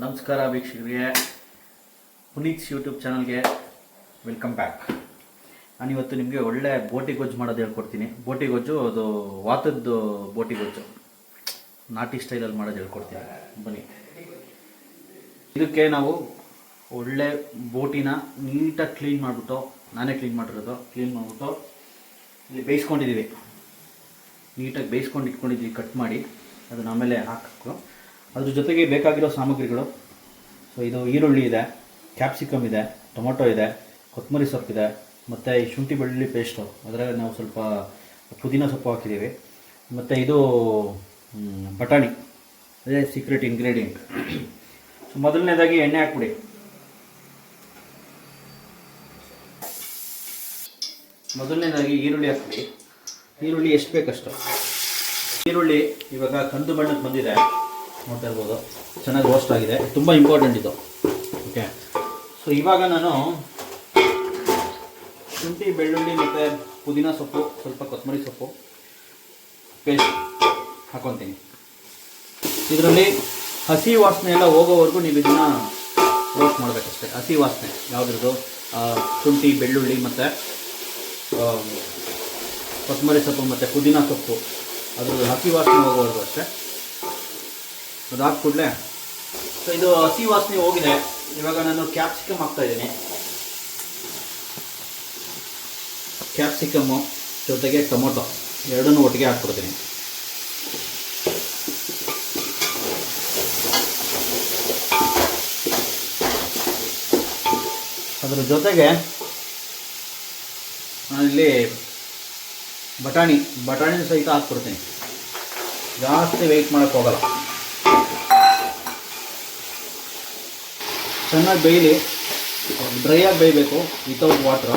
ನಮಸ್ಕಾರ ವೀಕ್ಷಕರಿಗೆ. ಪುನೀತ್ಸ್ ಯೂಟ್ಯೂಬ್ ಚಾನಲ್ಗೆ ವೆಲ್ಕಮ್ ಬ್ಯಾಕ್. ನಾನಿವತ್ತು ನಿಮಗೆ ಒಳ್ಳೆ ಬೋಟಿ ಗೊಜ್ಜು ಮಾಡೋದು ಹೇಳ್ಕೊಡ್ತೀನಿ. ಬೋಟಿ ಗೊಜ್ಜು, ಅದು ವಾತದ್ದು ಬೋಟಿ ಗೊಜ್ಜು. ನಾಟಿ ಸ್ಟೈಲಲ್ಲಿ ಮಾಡೋದು ಹೇಳ್ಕೊಡ್ತೀನಿ. ಬನ್ನಿ. ಇದಕ್ಕೆ ನಾವು ಒಳ್ಳೆ ಬೋಟಿನ ನೀಟಾಗಿ ಕ್ಲೀನ್ ಮಾಡಿಬಿಟ್ಟು, ನಾನೇ ಕ್ಲೀನ್ ಮಾಡಿರೋದು, ಕ್ಲೀನ್ ಮಾಡಿಬಿಟ್ಟು ಇಲ್ಲಿ ಬೇಯಿಸ್ಕೊಂಡಿದ್ದೀವಿ. ನೀಟಾಗಿ ಬೇಯಿಸ್ಕೊಂಡು ಇಟ್ಕೊಂಡಿದ್ದೀವಿ, ಕಟ್ ಮಾಡಿ. ಅದನ್ನ ಆಮೇಲೆ ಹಾಕಬೇಕು. ಅದ್ರ ಜೊತೆಗೆ ಬೇಕಾಗಿರೋ ಸಾಮಗ್ರಿಗಳು. ಸೊ ಇದು ಈರುಳ್ಳಿ ಇದೆ ಕ್ಯಾಪ್ಸಿಕಮ್ ಇದೆ ಟೊಮೊಟೊ ಇದೆ ಕೊತ್ತಂಬರಿ ಸೊಪ್ಪಿದೆ ಮತ್ತು ಈ ಶುಂಠಿ ಬೆಳ್ಳುಳ್ಳಿ ಪೇಸ್ಟು ಅದರಲ್ಲಿ ನಾವು ಸ್ವಲ್ಪ ಪುದೀನ ಸೊಪ್ಪು ಹಾಕಿದ್ದೀವಿ. ಮತ್ತು ಇದು ಬಟಾಣಿ. ಅದೇ ಸೀಕ್ರೆಟ್ ಇಂಗ್ರೀಡಿಯೆಂಟ್ ಸೊ ಮೊದಲನೇದಾಗಿ ಎಣ್ಣೆ ಹಾಕ್ಬಿಡಿ. ಮೊದಲನೇದಾಗಿ ಈರುಳ್ಳಿ ಹಾಕ್ಬಿಡಿ. ಈರುಳ್ಳಿ ಎಷ್ಟು ಬೇಕಷ್ಟು? ಈರುಳ್ಳಿ ಇವಾಗ ಕಂದು ಬಣ್ಣಕ್ಕೆ ಬಂದಿದೆ. ನೋಡ್ತಾ ಇರ್ಬೋದು. ಚೆನ್ನಾಗಿ ರೋಸ್ಟ್ ಆಗಿದೆ. ತುಂಬ ಇಂಪಾರ್ಟೆಂಟ್ ಇದು. ಓಕೆ ಸೊ ಇವಾಗ ನಾನು ಶುಂಠಿ, ಬೆಳ್ಳುಳ್ಳಿ ಮತ್ತು ಪುದೀನ ಸೊಪ್ಪು, ಸ್ವಲ್ಪ ಕೊತ್ತಂಬರಿ ಸೊಪ್ಪು ಪೇಸ್ಟ್ ಹಾಕೊತೀನಿ. ಇದರಲ್ಲಿ ಹಸಿ ವಾಸನೆ ಎಲ್ಲ ಹೋಗೋವರೆಗೂ ನೀವು ಇದನ್ನು ರೋಸ್ಟ್ ಮಾಡಬೇಕಷ್ಟೇ. ಹಸಿ ವಾಸನೆ ಯಾವುದ್ರದ್ದು? ಶುಂಠಿ, ಬೆಳ್ಳುಳ್ಳಿ ಮತ್ತು ಕೊತ್ತಂಬರಿ ಸೊಪ್ಪು ಮತ್ತು ಪುದೀನ ಸೊಪ್ಪು. ಅದರ ಹಸಿ ವಾಸನೆ ಹೋಗೋವರೆಗೂ ಅಷ್ಟೇ. ಅದಾದ ಕೂಡಲೇ ಸೊ ಇದು ಹಸಿ ವಾಸನೆ ಹೋಗಿದೆ. ಇವಾಗ ನಾನು ಕ್ಯಾಪ್ಸಿಕಮ್ ಹಾಕ್ತಾ ಇದ್ದೀನಿ. ಕ್ಯಾಪ್ಸಿಕಮ್ಮು ಜೊತೆಗೆ ಟೊಮೊಟೊ. ಎರಡನ್ನೂ ಒಟ್ಟಿಗೆ ಹಾಕ್ಬಿಡ್ತೀನಿ. ಅದರ ಜೊತೆಗೆ ನಾನಿಲ್ಲಿ ಬಟಾಣಿ ಬಟಾಣಿ ಸಹಿತ ಹಾಕ್ಬಿಡ್ತೀನಿ. ಜಾಸ್ತಿ ವೆಯ್ಟ್ ಮಾಡೋಕ್ಕೆ ಹೋಗಲ್ಲ. ಚೆನ್ನಾಗಿ ಬೇಯಲಿ. ಡ್ರೈ ಆಗಿ ಬೇಯಬೇಕು ವಿತೌಟ್ ವಾಟ್ರ್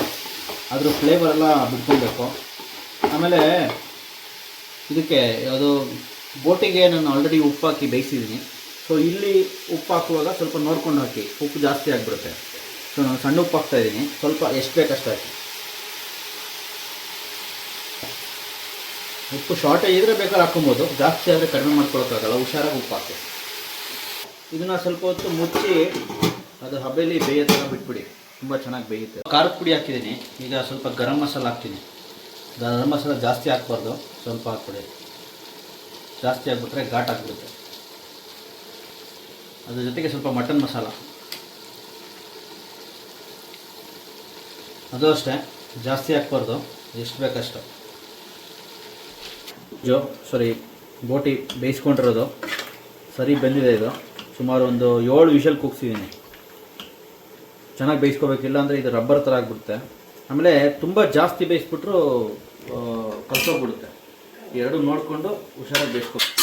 ಅದ್ರ ಫ್ಲೇವರ್ ಎಲ್ಲ ಬಿಟ್ಕೊಳ್ಬೇಕು. ಆಮೇಲೆ ಇದಕ್ಕೆ ಅದು ಬೋಟಿಗೆ ನಾನು ಆಲ್ರೆಡಿ ಉಪ್ಪು ಹಾಕಿ ಬೇಯಿಸಿದ್ದೀನಿ. ಸೊ ಇಲ್ಲಿ ಉಪ್ಪು ಹಾಕುವಾಗ ಸ್ವಲ್ಪ ನೋಡ್ಕೊಂಡು ಹಾಕಿ. ಉಪ್ಪು ಜಾಸ್ತಿ ಆಗಿಬಿಡುತ್ತೆ. ಸೊ ನಾನು ಸಣ್ಣ ಉಪ್ಪು ಹಾಕ್ತಾಯಿದ್ದೀನಿ ಸ್ವಲ್ಪ ಎಷ್ಟು ಬೇಕಷ್ಟು ಹಾಕಿ. ಉಪ್ಪು ಶಾರ್ಟೇಜ್ ಇದ್ರೆ ಬೇಕಾದ್ರೆ ಹಾಕೊಬೋದು ಜಾಸ್ತಿ ಆದರೆ ಕಡಿಮೆ ಮಾಡ್ಕೊಳಕ್ಕಾಗಲ್ಲ. ಹುಷಾರಾಗಿ ಉಪ್ಪು ಹಾಕಿ. ಇದನ್ನು ಸ್ವಲ್ಪ ಹೊತ್ತು ಮುಚ್ಚಿ ಅದು ಹಬೆಲಿ ಬೇಯೋ ಥರ ಬಿಟ್ಬಿಡಿ. ತುಂಬ ಚೆನ್ನಾಗಿ ಬೇಯುತ್ತೆ. ಖಾರದ ಪುಡಿ ಹಾಕಿದ್ದೀನಿ. ಈಗ ಸ್ವಲ್ಪ ಗರಂ ಮಸಾಲ ಹಾಕ್ತೀನಿ. ಗರಂ ಮಸಾಲ ಜಾಸ್ತಿ ಹಾಕ್ಬಾರ್ದು. ಸ್ವಲ್ಪ ಹಾಕ್ಬಿಡಿ. ಜಾಸ್ತಿ ಹಾಕ್ಬಿಟ್ರೆ ಘಾಟ್ ಆಗಿಬಿಡುತ್ತೆ. ಅದ್ರ ಜೊತೆಗೆ ಸ್ವಲ್ಪ ಮಟನ್ ಮಸಾಲ. ಅದು ಅಷ್ಟೇ. ಜಾಸ್ತಿ ಹಾಕ್ಬಾರ್ದು. ಎಷ್ಟು ಬೇಕಷ್ಟು. ಜೋ ಸಾರಿ ಬೋಟಿ ಬೇಯಿಸ್ಕೊಂಡಿರೋದು. ಸರಿ ಬೆಂದಿದೆ ಇದು. ಸುಮಾರು ಒಂದು ಏಳು ವಿಷಲ್ ಕೂಗ್ಸಿದ್ದೀನಿ. ಚೆನ್ನಾಗಿ ಬೇಯಿಸ್ಕೋಬೇಕಿಲ್ಲ ಅಂದರೆ ಇದು ರಬ್ಬರ್ ಥರ ಆಗಿಬಿಡುತ್ತೆ. ಆಮೇಲೆ ತುಂಬ ಜಾಸ್ತಿ ಬೇಯಿಸ್ಬಿಟ್ರು ಕಲ್ಸೋಗ್ಬಿಡುತ್ತೆ ಎರಡು ನೋಡಿಕೊಂಡು ಹುಷಾರಾಗಿ ಬೇಯಿಸ್ಕೋಬೇಕು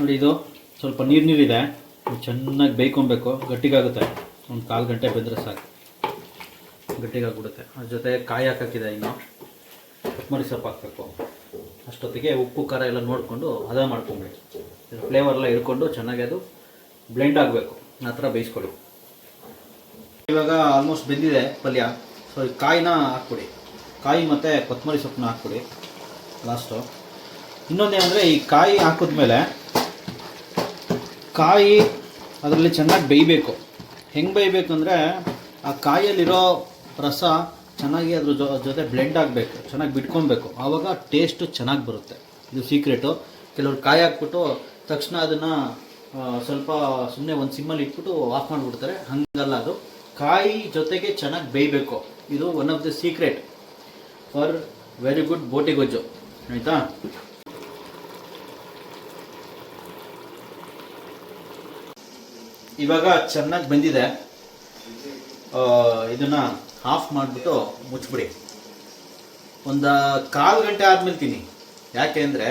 ನೋಡಿ ಇದು ಸ್ವಲ್ಪ ನೀರು ನೀರಿದೆ. ಚೆನ್ನಾಗಿ ಬೇಯ್ಕೊಬೇಕು ಗಟ್ಟಿಗಾಗುತ್ತೆ. ಒಂದು ಕಾಲು ಗಂಟೆ ಬೆಂದರೆ ಸಾಕು. ಗಟ್ಟಿಗಾಗ್ಬಿಡುತ್ತೆ. ಅದ್ರ ಜೊತೆ ಕಾಯಿ ಹಾಕಿದೆ ಇನ್ನು. ಮರಿ ಸೊಪ್ಪು ಹಾಕಬೇಕು ಅಷ್ಟೊತ್ತಿಗೆ ಉಪ್ಪು, ಖಾರ ಎಲ್ಲ ನೋಡಿಕೊಂಡು ಹದ ಮಾಡ್ಕೊಂಬಿಡಿ. ಫ್ಲೇವರ್ ಎಲ್ಲ ಹಿಡ್ಕೊಂಡು ಚೆನ್ನಾಗಿ ಅದು ಬ್ಲೆಂಡ್ ಆಗಬೇಕು. ಆ ಥರ ಬೇಯಿಸ್ಕೊಳ್ಳಿ. ಇವಾಗ ಆಲ್ಮೋಸ್ಟ್ ಬೆಂದಿದೆ ಪಲ್ಯ. ಸೊ ಈ ಕಾಯಿನ ಹಾಕ್ಬಿಡಿ. ಕಾಯಿ ಮತ್ತು ಕೊತ್ತಂಬರಿ ಸೊಪ್ಪನ್ನ ಹಾಕ್ಬಿಡಿ. ಲಾಸ್ಟು ಇನ್ನೊಂದೇನೆಂದರೆ ಈ ಕಾಯಿ ಹಾಕಿದ್ಮೇಲೆ ಕಾಯಿ ಅದರಲ್ಲಿ ಚೆನ್ನಾಗಿ ಬೇಯಬೇಕು. ಹೆಂಗೆ ಬೇಯಬೇಕಂದ್ರೆ ಆ ಕಾಯಲ್ಲಿರೋ ರಸ ಚೆನ್ನಾಗಿ ಅದ್ರ ಜೊ, ಜೊತೆ ಬ್ಲೆಂಡ್ ಆಗಬೇಕು, ಚೆನ್ನಾಗಿ ಬಿಟ್ಕೊಬೇಕು ಆವಾಗ ಟೇಸ್ಟು ಚೆನ್ನಾಗಿ ಬರುತ್ತೆ. ಇದು ಸೀಕ್ರೆಟು ಕೆಲವ್ರು ಕಾಯಿ ಹಾಕ್ಬಿಟ್ಟು ತಕ್ಷಣ ಅದನ್ನು ಸ್ವಲ್ಪ ಸುಮ್ಮನೆ ಒಂದು ಸಿಮ್ಮಲ್ಲಿ ಇಟ್ಬಿಟ್ಟು ಆಫ್ ಮಾಡಿಬಿಡ್ತಾರೆ. ಹಂಗಲ್ಲ ಅದು. ಕಾಯಿ ಜೊತೆಗೆ ಚೆನ್ನಾಗಿ ಬೇಯಬೇಕು. ಇದು one of the secret for very good ಬೋಟಿ ಗೊಜ್ಜು. ಆಯಿತಾ? ಇವಾಗ ಚೆನ್ನಾಗಿ ಬಂದಿದೆ. ಇದನ್ನು ಇದನ್ನ ಆಫ್ ಮಾಡಿಬಿಟ್ಟು ಮುಚ್ಚಿಬಿಡಿ. ಒಂದು ಕಾಲು ಗಂಟೆ ಆದ್ಮೇಲೆ ತಿನ್ನಿ. ಯಾಕೆ ಅಂದರೆ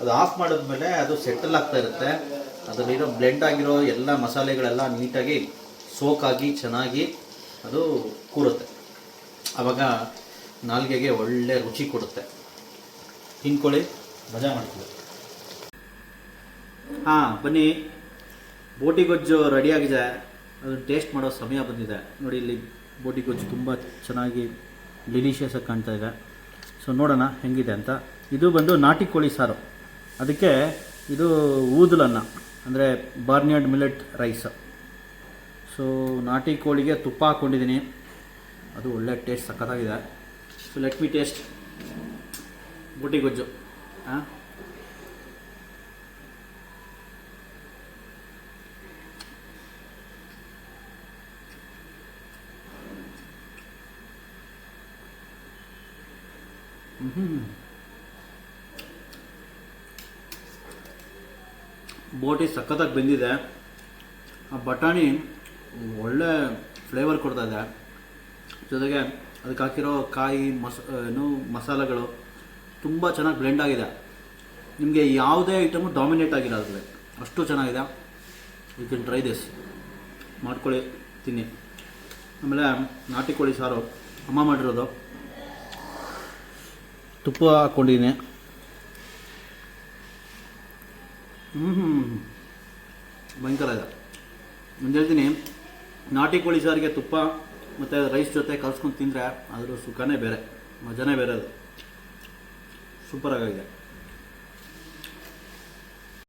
ಅದು ಆಫ್ ಮಾಡಿದ್ಮೇಲೆ ಅದು ಸೆಟಲ್ ಆಗ್ತಾ ಇರುತ್ತೆ. ಅದರಲ್ಲಿರೋ ಬ್ಲೆಂಡ್ ಆಗಿರೋ ಎಲ್ಲ ಮಸಾಲೆಗಳೆಲ್ಲ ನೀಟಾಗಿ ಸೋಕಾಗಿ ಚೆನ್ನಾಗಿ ಅದು ಕೂರುತ್ತೆ. ಆವಾಗ ನಾಲ್ಗೆಗೆ ಒಳ್ಳೆ ರುಚಿ ಕೊಡುತ್ತೆ. ತಿನ್ಕೊಳ್ಳಿ, ಮಜಾ ಮಾಡ್ತೀವಿ ಹಾಂ, ಬನ್ನಿ. ಬೋಟಿ ಗೊಜ್ಜು ರೆಡಿಯಾಗಿದೆ ಅದನ್ನು ಟೇಸ್ಟ್ ಮಾಡೋ ಸಮಯ ಬಂದಿದೆ. ನೋಡಿ ಇಲ್ಲಿ ಬೋಟಿ ಗೊಜ್ಜು ತುಂಬ ಚೆನ್ನಾಗಿ ಡಿಲಿಷಿಯಸ್ ಆಗಿ ಕಾಣ್ತಾ ಇದೆ. ಸೊ ನೋಡೋಣ ಹೆಂಗಿದೆ ಅಂತ. ಇದು ಬಂದು ನಾಟಿ ಕೋಳಿ ಸಾರು. ಅದಕ್ಕೆ ಇದು ಊದಲನ್ನ, ಅಂದರೆ ಬಾರ್ನಿಯಾರ್ಡ್ ಮಿಲೆಟ್ ರೈಸ್ ಸೊ ನಾಟಿ ಕೋಳಿಗೆ ತುಪ್ಪ ಹಾಕ್ಕೊಂಡಿದ್ದೀನಿ. ಅದು ಒಳ್ಳೆ ಟೇಸ್ಟ್ ಸಖತ್ತಾಗಿದೆ. ಸೊ ಲೆಟ್ ಮಿ ಟೇಸ್ಟ್ ಬೋಟಿ ಗೊಜ್ಜು ಹಾಂ ಬೋಟಿ ಸಖತ್ತಾಗಿ ಬೆಂದಿದೆ. ಆ ಬಟಾಣಿ ಒಳ್ಳೆ ಫ್ಲೇವರ್ ಕೊಡ್ತಾ ಇದೆ. ಜೊತೆಗೆ ಅದಕ್ಕೆ ಹಾಕಿರೋ ಕಾಯಿ, ಮಸ, ಏನು, ಮಸಾಲೆಗಳು ತುಂಬ ಚೆನ್ನಾಗಿ ಬ್ಲೆಂಡ್ ಆಗಿದೆ. ನಿಮಗೆ ಯಾವುದೇ ಐಟಮು ಡಾಮಿನೇಟ್ ಆಗಿಲ್ಲ ಅದರಲ್ಲಿ. ಅಷ್ಟು ಚೆನ್ನಾಗಿದೆ. ಯು ಕ್ಯಾನ್ ಟ್ರೈ ದಿಸ್ ಮಾಡ್ಕೊಳ್ಳಿ, ತಿನ್ನಿ. ಆಮೇಲೆ ನಾಟಿ ಕೋಳಿ ಸಾರು. ಅಮ್ಮ ಮಾಡಿರೋದು. ತುಪ್ಪ ಹಾಕ್ಕೊಂಡಿದ್ದೀನಿ. ಹ್ಞೂ ಭಯಂಕರ ಇದೆ. ಒಂದು ಹೇಳ್ತೀನಿ, ನಾಟಿ ಕೋಳಿ ಸಾರಿಗೆ ತುಪ್ಪ ಮತ್ತು ರೈಸ್ ಜೊತೆ ಕಲ್ಸ್ಕೊಂಡು ತಿಂದರೆ ಅದರ ಸುಖನೇ ಬೇರೆ, ಮಜಾನೇ ಬೇರೆ ಅದು. ಸೂಪರಾಗಿದೆ